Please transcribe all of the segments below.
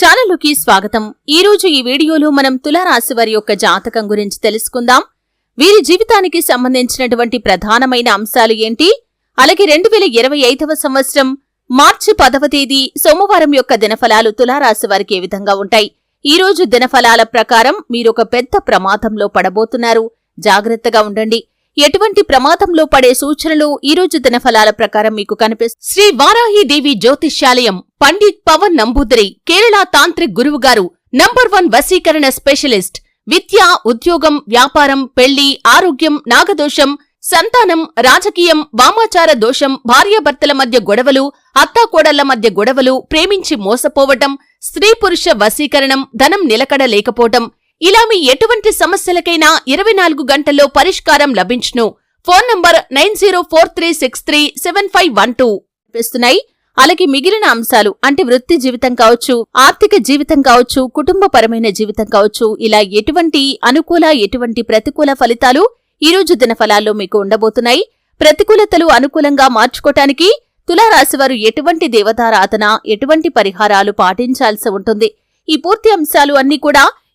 ఛానలుకి స్వాగతం. ఈ రోజు ఈ వీడియోలో మనం తులారాశి వారి యొక్క జాతకం గురించి తెలుసుకుందాం. వీరి జీవితానికి సంబంధించినటువంటి ప్రధానమైన అంశాలు ఏంటి? అలాగే రెండు వేల ఇరవై ఐదవ సంవత్సరం మార్చి పదవ తేదీ సోమవారం యొక్క దినఫలాలు తులారాశి వారికి ఏ విధంగా ఉంటాయి? ఈ రోజు దినఫలాల ప్రకారం మీరొక పెద్ద ప్రమాదంలో పడబోతున్నారు. జాగ్రత్తగా ఉండండి. ఎటువంటి ప్రమాదంలో పడే సూచనలు ఈ రోజు దినఫలాల ప్రకారం మీకు కనిపిస్తుంది శ్రీ వారాహిదేవి జ్యోతిష్యాలయం పండిత్ పవన్ నంబూదరి కేరళ తాంత్రిక్ గురువు గారు నంబర్ వన్ వశీకరణ స్పెషలిస్ట్ విద్య ఉద్యోగం వ్యాపారం పెళ్ళి ఆరోగ్యం నాగదోషం సంతానం రాజకీయం వామాచార దోషం భార్యాభర్తల మధ్య గొడవలు అత్తాకోడళ్ళ మధ్య గొడవలు ప్రేమించి మోసపోవటం స్త్రీ పురుష వశీకరణం ధనం నిలకడ లేకపోవటం ఇలా మీ ఎటువంటి సమస్యలకైనా ఇరవై నాలుగు గంటల్లో పరిష్కారం లభించును. Phone number nine zero four three six three seven five one two. కనిపిస్తున్నాయి అలాగే మిగిలిన అంశాలు అంటే వృత్తి జీవితం కావచ్చు ఆర్థిక జీవితం కావచ్చు కుటుంబపరమైన జీవితం కావచ్చు ఇలా ఎటువంటి అనుకూల ఎటువంటి ప్రతికూల ఫలితాలు ఈ రోజు దినఫలాల్లో మీకు ఉండబోతున్నాయి. ప్రతికూలతలు అనుకూలంగా మార్చుకోటానికి తులారాశివారు ఎటువంటి దేవతారాధన ఎటువంటి పరిహారాలు పాటించాల్సి ఉంటుంది. ఈ పూర్తి అంశాలు అన్నీ కూడా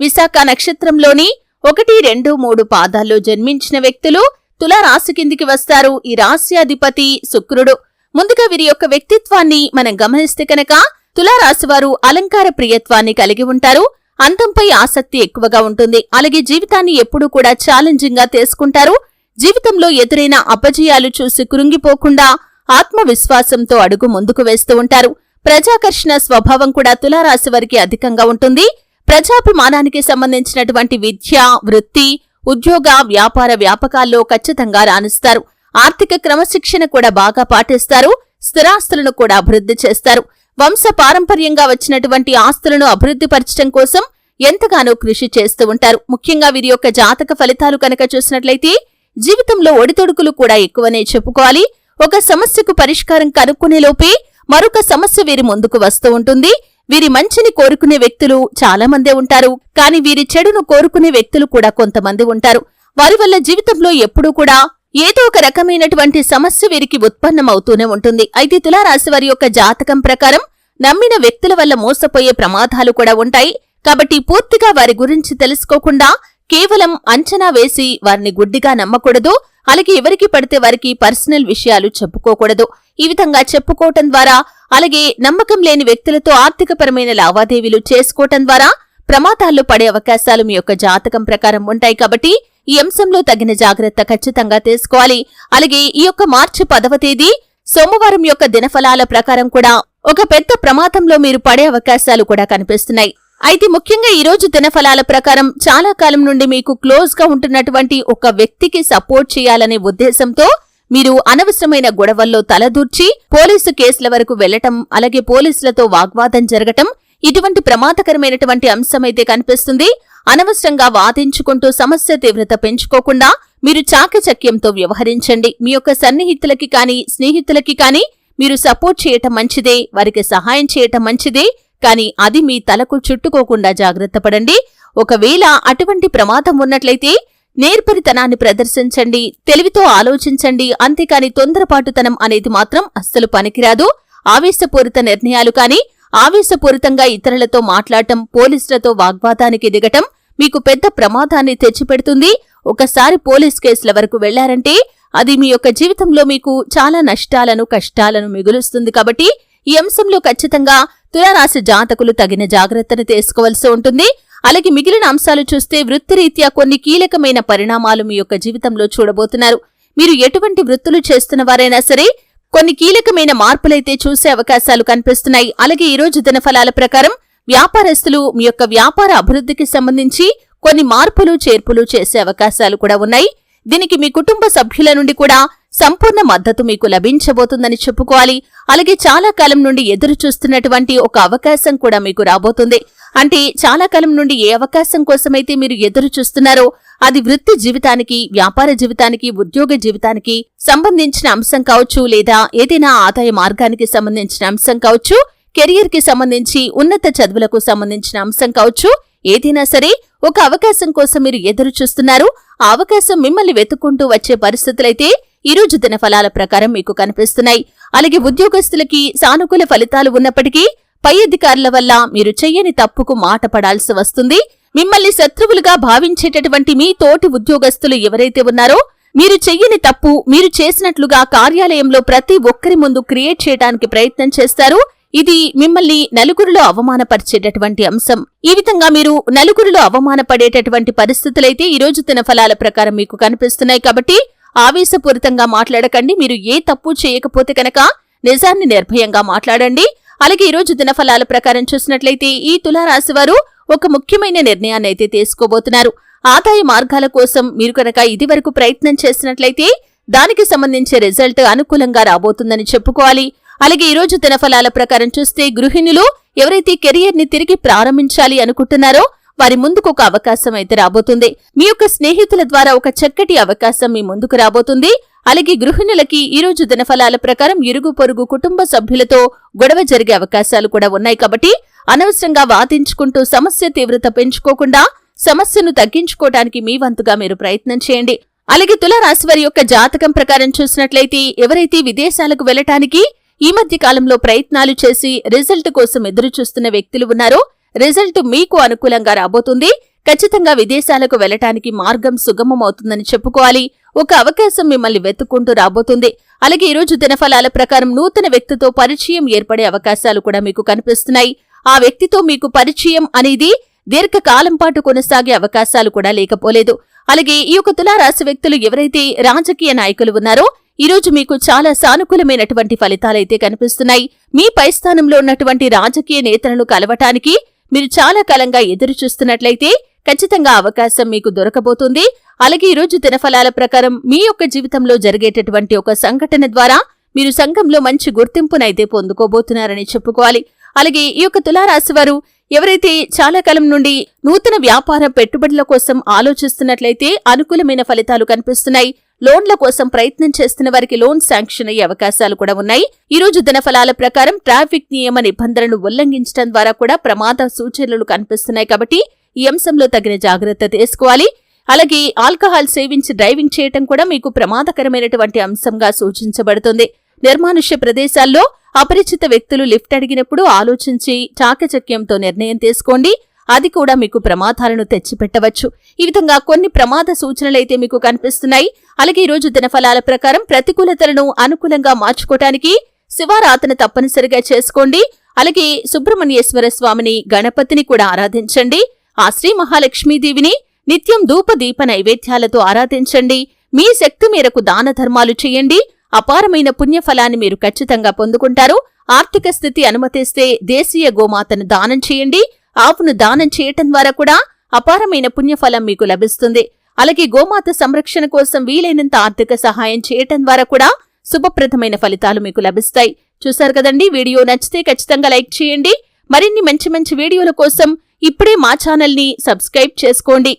విశాఖ నక్షత్రంలోని ఒకటి రెండు మూడు పాదాల్లో జన్మించిన వ్యక్తులు తులారాశి కిందికి వస్తారు. ఈ రాశ్యాధిపతి శుక్రుడు. ముందుగా వీరి యొక్క వ్యక్తిత్వాన్ని మనం గమనిస్తే కనుక తులారాశివారు అలంకార ప్రియత్వాన్ని కలిగి ఉంటారు. అంతంపై ఆసక్తి ఎక్కువగా ఉంటుంది. అలాగే జీవితాన్ని ఎప్పుడూ కూడా ఛాలెంజింగ్గా తీసుకుంటారు. జీవితంలో ఎదురైన అపజయాలు చూసి కృంగిపోకుండా ఆత్మవిశ్వాసంతో అడుగు ముందుకు వేస్తూ ఉంటారు. ప్రజాకర్షణ స్వభావం కూడా తులారాశి వారికి అధికంగా ఉంటుంది. ప్రజాభిమానానికి సంబంధించినటువంటి విద్య వృత్తి ఉద్యోగ వ్యాపార వ్యాపకాల్లో ఖచ్చితంగా రాణిస్తారు. ఆర్థిక క్రమశిక్షణ కూడా బాగా పాటిస్తారు. స్థిరాస్తులను కూడా అభివృద్ధి చేస్తారు. వంశ పారంపర్యంగా వచ్చినటువంటి ఆస్తులను అభివృద్ధి పరచడం కోసం ఎంతగానో కృషి చేస్తూ ఉంటారు. ముఖ్యంగా వీరి యొక్క జాతక ఫలితాలు కనుక చూసినట్లయితే జీవితంలో ఒడితొడుకులు కూడా ఎక్కువనే చెప్పుకోవాలి. ఒక సమస్యకు పరిష్కారం కనుక్కునే లోపే మరొక సమస్య వీరి ముందుకు వస్తూ ఉంటుంది. వీరి మంచిని కోరుకునే వ్యక్తులు చాలా మందే ఉంటారు. కానీ వీరి చెడును కోరుకునే వ్యక్తులు కూడా కొంతమంది ఉంటారు. వారి వల్ల జీవితంలో ఎప్పుడూ కూడా ఏదో ఒక రకమైనటువంటి సమస్య వీరికి ఉత్పన్నమవుతూనే ఉంటుంది. అయితే తులారాశి వారి యొక్క జాతకం ప్రకారం నమ్మిన వ్యక్తుల వల్ల మోసపోయే ప్రమాదాలు కూడా ఉంటాయి. కాబట్టి పూర్తిగా వారి గురించి తెలుసుకోకుండా కేవలం అంచనా వేసి వారిని గుడ్డిగా నమ్మకూడదు అలాగే ఎవరికి పడితే వారికి పర్సనల్ విషయాలు చెప్పుకోకూడదు. ఈ విధంగా చెప్పుకోవటం ద్వారా అలాగే నమ్మకం లేని వ్యక్తులతో ఆర్థికపరమైన లావాదేవీలు చేసుకోవటం ద్వారా ప్రమాదాల్లో పడే అవకాశాలు మీ యొక్క జాతకం ప్రకారం ఉంటాయి కాబట్టి ఈ అంశంలో తగిన జాగ్రత్త ఖచ్చితంగా తీసుకోవాలి. అలాగే ఈ యొక్క మార్చి పదవ తేదీ సోమవారం యొక్క దినఫలాల ప్రకారం కూడా ఒక పెద్ద ప్రమాదంలో మీరు పడే అవకాశాలు కూడా కనిపిస్తున్నాయి. అయితే ముఖ్యంగా ఈ రోజు దినఫలాల ప్రకారం చాలా కాలం నుండి మీకు క్లోజ్గా ఉంటున్నటువంటి ఒక వ్యక్తికి సపోర్ట్ చేయాలనే ఉద్దేశంతో మీరు అనవసరమైన గొడవల్లో తలదూర్చి పోలీసు కేసుల వరకు వెళ్ళటం అలాగే పోలీసులతో వాగ్వాదం జరగటం ఇటువంటి ప్రమాదకరమైనటువంటి అంశమైతే కనిపిస్తుంది. అనవసరంగా వాదించుకుంటూ సమస్య తీవ్రత పెంచుకోకుండా మీరు చాకచక్యంతో వ్యవహరించండి. మీ యొక్క సన్నిహితులకి కానీ స్నేహితులకి కానీ మీరు సపోర్ట్ చేయటం మంచిదే వారికి సహాయం చేయటం మంచిదే. కాని అది మీ తలకు చుట్టుకోకుండా జాగ్రత్త పడండి. ఒకవేళ అటువంటి ప్రమాదం ఉన్నట్లయితే నేర్పరితనాన్ని ప్రదర్శించండి తెలివితో ఆలోచించండి అంతేకాని తొందరపాటుతనం అనేది మాత్రం అస్సలు పనికిరాదు. ఆవేశపూరిత నిర్ణయాలు కాని ఆవేశపూరితంగా ఇతరులతో మాట్లాడటం పోలీసులతో వాగ్వాదానికి దిగటం మీకు పెద్ద ప్రమాదాన్ని తెచ్చిపెడుతుంది. ఒకసారి పోలీస్ కేసుల వరకు వెళ్ళారంటే అది మీ యొక్క జీవితంలో మీకు చాలా నష్టాలను కష్టాలను మిగులుస్తుంది కాబట్టి ఈ అంశంలో ఖచ్చితంగా తులారాశి జాతకులు తగిన జాగ్రత్తను తీసుకోవలసి ఉంటుంది. అలాగే మిగిలిన అంశాలు చూస్తే వృత్తిరీత్యా కొన్ని కీలకమైన పరిణామాలు మీ యొక్క జీవితంలో చూడబోతున్నారు. మీరు ఎటువంటి వృత్తులు చేస్తున్న వారైనా సరే కొన్ని కీలకమైన మార్పులైతే చూసే అవకాశాలు కనిపిస్తున్నాయి. అలాగే ఈ రోజు దినఫలాల ప్రకారం వ్యాపారస్తులు మీ యొక్క వ్యాపార అభివృద్ధికి సంబంధించి కొన్ని మార్పులు చేర్పులు చేసే అవకాశాలు కూడా ఉన్నాయి. దీనికి మీ కుటుంబ సభ్యుల నుండి కూడా సంపూర్ణ మద్దతు మీకు లభించబోతుందని చెప్పుకోవాలి. అలాగే చాలా కాలం నుండి ఎదురు చూస్తున్నటువంటి ఒక అవకాశం కూడా మీకు రాబోతుంది. అంటే చాలా కాలం నుండి ఏ అవకాశం కోసమైతే మీరు ఎదురు చూస్తున్నారో అది వృత్తి జీవితానికి వ్యాపార జీవితానికి ఉద్యోగ జీవితానికి సంబంధించిన అంశం కావచ్చు లేదా ఏదైనా ఆదాయ మార్గానికి సంబంధించిన అంశం కావచ్చు కెరియర్కి సంబంధించి ఉన్నత చదువులకు సంబంధించిన అంశం కావచ్చు ఏదైనా సరే ఒక అవకాశం కోసం మీరు ఎదురు చూస్తున్నారు ఆ అవకాశం మిమ్మల్ని వెతుక్కుంటూ వచ్చే పరిస్థితులైతే ఈరోజు రోజు దిన ఫలాల ప్రకారం మీకు కనిపిస్తున్నాయి. అలాగే ఉద్యోగస్తులకి సానుకూల ఫలితాలు ఉన్నప్పటికీ పై అధికారుల వల్ల మీరు చెయ్యని తప్పుకు మాట పడాల్సి వస్తుంది. మిమ్మల్ని శత్రువులుగా భావించేటటువంటి మీ తోటి ఉద్యోగస్తులు ఎవరైతే ఉన్నారో మీరు చెయ్యని తప్పు మీరు చేసినట్లుగా కార్యాలయంలో ప్రతి ఒక్కరి ముందు క్రియేట్ చేయడానికి ప్రయత్నం చేస్తారు. ఇది మిమ్మల్ని నలుగురిలో అవమానపరిచేటటువంటి అంశం. ఈ విధంగా మీరు నలుగురిలో అవమానపడేటటువంటి పరిస్థితులైతే ఈ రోజు ఫలాల ప్రకారం మీకు కనిపిస్తున్నాయి కాబట్టి ఆవేశపూరితంగా మాట్లాడకండి. మీరు ఏ తప్పు చేయకపోతే కనుక నిజాన్ని నిర్భయంగా మాట్లాడండి. అలాగే ఈరోజు దినఫలాల ప్రకారం చూసినట్లయితే ఈ తులారాశి వారు ఒక ముఖ్యమైన నిర్ణయాన్ని అయితే తీసుకోబోతున్నారు. ఆదాయ మార్గాల కోసం మీరు కనుక ఇదివరకు ప్రయత్నం చేసినట్లయితే దానికి సంబంధించే రిజల్ట్ అనుకూలంగా రాబోతుందని చెప్పుకోవాలి. అలాగే ఈరోజు దినఫలాల ప్రకారం చూస్తే గృహిణులు ఎవరైతే కెరియర్ని తిరిగి ప్రారంభించాలి అనుకుంటున్నారో వారి ముందుకు ఒక అవకాశం అయితే రాబోతుంది. మీ యొక్క స్నేహితుల ద్వారా ఒక చక్కటి అవకాశం మీ ముందుకు రాబోతుంది. అలాగే గృహిణులకి ఈ రోజు దినఫలాల ప్రకారం ఇరుగు పొరుగు కుటుంబ సభ్యులతో గొడవ జరిగే అవకాశాలు కూడా ఉన్నాయి కాబట్టి అనవసరంగా వాదించుకుంటూ సమస్య తీవ్రత పెంచుకోకుండా సమస్యను తగ్గించుకోవడానికి మీ వంతుగా మీరు ప్రయత్నం చేయండి. అలాగే తులారాశి వారి యొక్క జాతకం ప్రకారం చూసినట్లయితే ఎవరైతే విదేశాలకు వెళ్ళటానికి ఈ మధ్య కాలంలో ప్రయత్నాలు చేసి రిజల్ట్ కోసం ఎదురు చూస్తున్న వ్యక్తులు ఉన్నారో రిజల్ట్ మీకు అనుకూలంగా రాబోతుంది. ఖచ్చితంగా విదేశాలకు వెళ్ళటానికి మార్గం సుగమమవుతుందని చెప్పుకోవాలి. ఒక అవకాశం మిమ్మల్ని వెతుక్కుంటూ రాబోతుంది. అలాగే ఈరోజు దినఫలాల ప్రకారం నూతన వ్యక్తితో పరిచయం ఏర్పడే అవకాశాలు కూడా మీకు కనిపిస్తున్నాయి. ఆ వ్యక్తితో మీకు పరిచయం అనేది దీర్ఘకాలం పాటు కొనసాగే అవకాశాలు కూడా లేకపోలేదు. అలాగే ఈ యొక్క తులారాశి వ్యక్తులు ఎవరైతే రాజకీయ నాయకులు ఉన్నారో ఈరోజు మీకు చాలా సానుకూలమైనటువంటి ఫలితాలైతే కనిపిస్తున్నాయి. మీ పై స్థానంలో ఉన్నటువంటి రాజకీయ నేతలను కలవటానికి మీరు చాలా కాలంగా ఎదురు చూస్తున్నట్లయితే ఖచ్చితంగా అవకాశం మీకు దొరకబోతుంది. అలాగే ఈ రోజు దినఫలాల ప్రకారం మీ యొక్క జీవితంలో జరిగేటటువంటి ఒక సంఘటన ద్వారా మీరు సంఘంలో మంచి గుర్తింపునైతే పొందుకోబోతున్నారని చెప్పుకోవాలి. అలాగే ఈ యొక్క తులారాశి వారు ఎవరైతే చాలా కాలం నుండి నూతన వ్యాపార పెట్టుబడుల కోసం ఆలోచిస్తున్నట్లయితే అనుకూలమైన ఫలితాలు కనిపిస్తున్నాయి. లోన్ల కోసం ప్రయత్నం చేస్తున్న వారికి లోన్ శాంక్షన్ అయ్యే అవకాశాలు కూడా ఉన్నాయి. ఈ రోజు దినఫలాల ప్రకారం ట్రాఫిక్ నియమ నిబంధనలు ఉల్లంఘించడం ద్వారా కూడా ప్రమాద సూచనలు కనిపిస్తున్నాయి కాబట్టి ఈ అంశంలో తగిన జాగ్రత్త తీసుకోవాలి. అలాగే ఆల్కహాల్ సేవించి డ్రైవింగ్ చేయటం కూడా మీకు ప్రమాదకరమైనటువంటి అంశంగా సూచించబడుతుంది. నిర్మానుష్య ప్రదేశాల్లో అపరిచిత వ్యక్తులు లిఫ్ట్ అడిగినప్పుడు ఆలోచించి చాకచక్యంతో నిర్ణయం తీసుకోండి. అది కూడా మీకు ప్రమాదాలను తెచ్చిపెట్టవచ్చు. ఈ విధంగా కొన్ని ప్రమాద సూచనలైతే మీకు కనిపిస్తున్నాయి. అలాగే ఈ రోజు దినఫలాల ప్రకారం ప్రతికూలతలను అనుకూలంగా మార్చుకోవటానికి శివారాధన తప్పనిసరిగా చేసుకోండి. అలాగే సుబ్రహ్మణ్యేశ్వర స్వామిని గణపతిని కూడా ఆరాధించండి. ఆ శ్రీ మహాలక్ష్మీదేవిని నిత్యం ధూప దీప నైవేద్యాలతో ఆరాధించండి. మీ శక్తి మేరకు దాన ధర్మాలు చేయండి. అపారమైన పుణ్యఫలాన్ని మీరు ఖచ్చితంగా పొందుకుంటారు. ఆర్థిక స్థితి అనుమతిస్తే దేశీయ గోమాతను దానం చేయండి. ఆవును దానం చేయటం ద్వారా కూడా అపారమైన పుణ్యఫలం మీకు లభిస్తుంది. అలాగే గోమాత సంరక్షణ కోసం వీలైనంత ఆర్థిక సహాయం చేయటం ద్వారా కూడా శుభప్రదమైన ఫలితాలు మీకు లభిస్తాయి. చూశారు కదండి? వీడియో నచ్చితే ఖచ్చితంగా లైక్ చేయండి. మరిన్ని మంచి మంచి వీడియోల కోసం ఇప్పుడే మా ఛానల్ని సబ్స్క్రైబ్ చేసుకోండి.